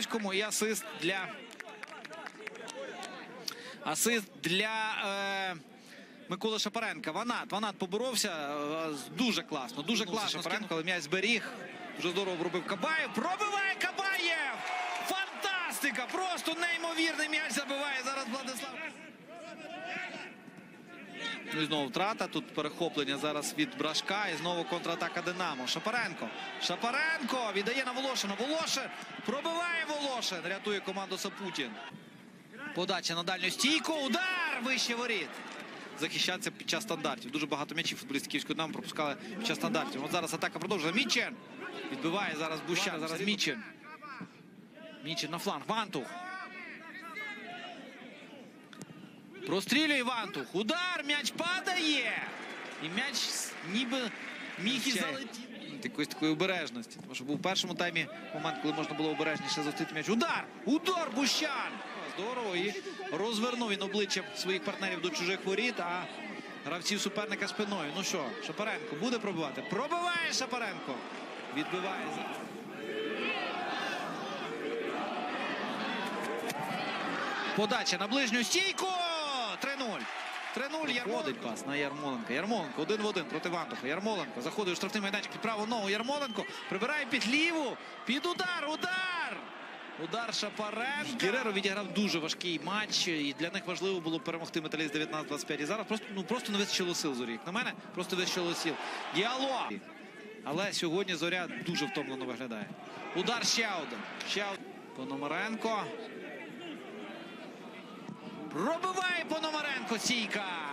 Левицькому і асист для. Асист для е, Миколи Шапаренка. Ванат. Ванат поборовся. е, Дуже класно. Дуже класно. Шапаренко, але м'яч зберіг. Дуже здорово пробив Кабаєв. Пробиває Кабаєв! Фантастика! Просто неймовірний м'яч забиває зараз Владислав. Ну і знову втрата. Тут перехоплення зараз від Брашка. І знову контратака Динамо. Шапаренко. Шапаренко віддає на Волошина. Волошин пробиває Волошин. Рятує команду Сапутін. Подача на дальню стійку. Удар вище воріт. Захищатися під час стандартів. Дуже багато м'ячів футболістів Київського Динамо пропускали під час стандартів. От зараз атака продовжує. Мічен. Відбиває зараз Бущан. Зараз Мічен. Мічен на фланг. Вантух. Прострілює Вантух. Удар. М'яч падає. І м'яч ніби міг і залетіти. Якоїсь такої обережності. Тому що був в першому таймі момент, коли можна було обережніше зустріти м'яч. Удар! Удар Бущан! Здорово. І розвернув він обличчям своїх партнерів до чужих воріт, а гравців суперника спиною. Ну що, Шапаренко буде пробивати? Пробиває Шапаренко. Відбиває. Подача на ближню стійку. 3-0. 3-0. Ярмоленко. пас на Ярмоленка. Ярмоленко один в один проти Вантуха. Ярмоленко заходить у штрафний майданчик під праву ногу. Ярмоленко прибирає під ліву. Під удар. Удар. Удар Шапаренка. Гереро відіграв дуже важкий матч. І для них важливо було перемогти металіст 19-25. І зараз просто, ну, просто не вистачило сил зорі. Як на мене, просто вистачило сил. Діалог. Але сьогодні зоря дуже втомлено виглядає. Удар ще один. Ще один. Пономаренко. Пробиває Пономаренко. Сійка.